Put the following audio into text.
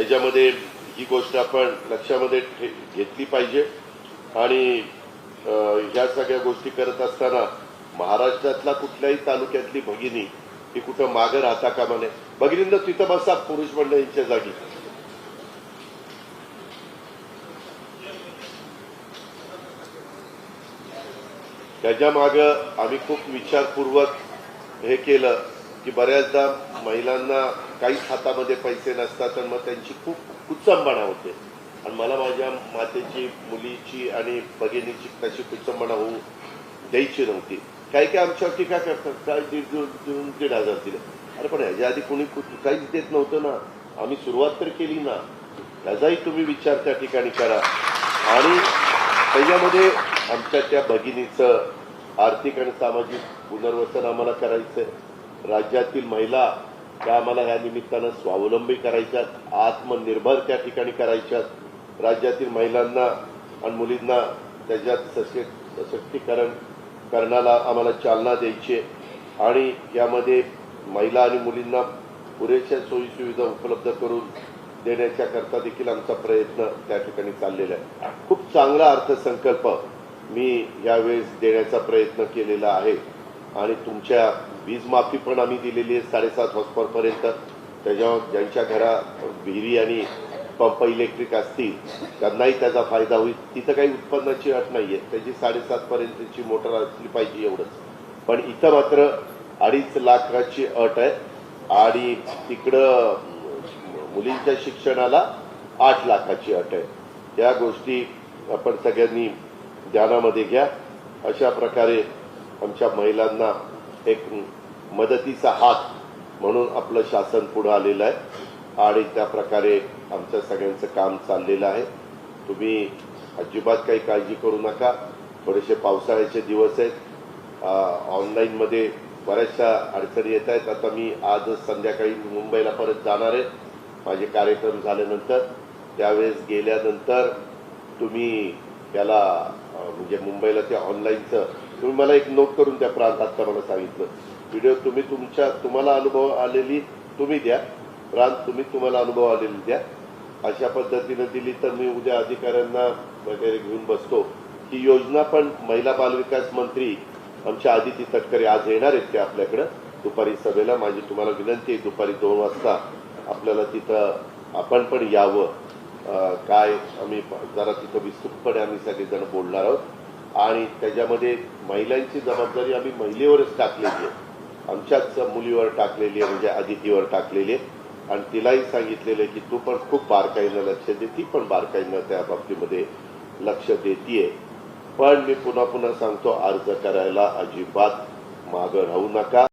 त्याच्यामध्ये ही गोष्ट आपण लक्षामध्ये घेतली पाहिजे. आणि ह्या सगळ्या गोष्टी करत असताना महाराष्ट्रातला कुठल्याही तालुक्यातली भगिनी ही कुठं मागं राहता कामा नये. भगिनींना तिथं बसा पुरुष मंडळींच्या जागी. त्याच्या मागं आम्ही खूप विचारपूर्वक हे केलं की बऱ्याचदा महिलांना काहीच हातामध्ये पैसे नसतात आणि मग त्यांची खूप कुचंबणा होते. आणि मला माझ्या मातेची मुलीची आणि भगिनीची तशी कुचंबणा होऊ द्यायची नव्हती. काही काही आमच्यावर टीका करतात. काय दीड दोन दीड हजार दिले. अरे पण ह्याच्या आधी कोणी काहीच देत नव्हतं ना. आम्ही सुरुवात तर केली ना. त्याचाही तुम्ही विचार त्या ठिकाणी करा. आणि त्याच्यामध्ये आमच्या त्या भगिनीचं आर्थिक आणि सामाजिक पुनर्वसन आम्हाला करायचं राज्यातील महिला त्या आम्हाला या निमित्तानं स्वावलंबी करायच्यात आत्मनिर्भर त्या ठिकाणी करायच्यात. राज्यातील महिलांना आणि मुलींना त्याच्यात सशक्तीकरण करण्याला आम्हाला चालना द्यायची आणि यामध्ये महिला आणि मुलींना पुरेशा सोयीसुविधा उपलब्ध करून देण्याच्या करता देखील आमचा प्रयत्न त्या ठिकाणी चाललेला आहे. खूप चांगला अर्थसंकल्प मी यावेळेस देण्याचा प्रयत्न केलेला आहे. आणि तुमच्या वीज माफी पण आम्ही दिलेली आहे साडेसात हॉस्पॉरपर्यंत त्याच्यावर ज्यांच्या घरा विहिरी आणि पंप इलेक्ट्रिक असतील त्यांनाही त्याचा फायदा होईल. तिथं काही उत्पन्नाची अट नाही आहे त्याची साडेसातपर्यंतची मोटर असली पाहिजे एवढंच. पण इथं मात्र अडीच लाखाची अट आहे. आणि तिकडं मुलींच्या शिक्षणाला आठ लाखाची अट आहे. त्या गोष्टी आपण सगळ्यांनी ध्यानामध्ये घ्या. अशा प्रकारे आमच्या महिलांना एक मदतीचा हात म्हणून आपलं शासन पुढं आलेलं आहे. आणि त्या प्रकारे आमच्या सगळ्यांचं काम चाललेलं आहे. तुम्ही अजिबात काही काळजी करू नका. थोडेसे पावसाळ्याचे दिवस आहेत. ऑनलाईनमध्ये बऱ्याचशा अडचणी येत आहेत. आता मी आज संध्याकाळी मुंबईला परत जाणार आहे. माझे कार्यक्रम झाल्यानंतर. त्यावेळेस गेल्यानंतर तुम्ही त्याला म्हणजे मुंबईला ते ऑनलाईनचं तुम्ही मला एक नोट करून त्या प्रांत आत्ता मला सांगितलं. व्हिडिओ तुम्ही तुमच्या तुम्हाला अनुभव आलेली तुम्ही द्या. प्रांत तुम्ही तुम्हाला अनुभव आलेली द्या. अशा पद्धतीनं दिली तर मी उद्या अधिकाऱ्यांना वगैरे घेऊन बसतो. ही योजना पण महिला बालविकास मंत्री आमच्या आदिती तटकरे आज येणार आहेत ते आपल्याकडं. दुपारी सभेला माझी तुम्हाला विनंती आहे दुपारी दोन वाजता आपल्याला तिथं आपण पण यावं. काय आम्ही जरा तिथं विस्तृतपणे आम्ही सगळेजण बोलणार आहोत. आणि त्याच्यामध्ये महिलांची जबाबदारी आम्ही महिलेवरच टाकलेली आहे. आमच्याच मुलीवर टाकलेली आहे म्हणजे आदितीवर टाकलेली आहे. आणि तिलाही सांगितलेलं आहे की तू पण खूप बारकाईनं लक्ष दे ती पण बारकाईनं त्या बाबतीमध्ये लक्ष देतीये. पण मी पुन्हा पुन्हा सांगतो अर्ज करायला अजिबात मागं राहू नका.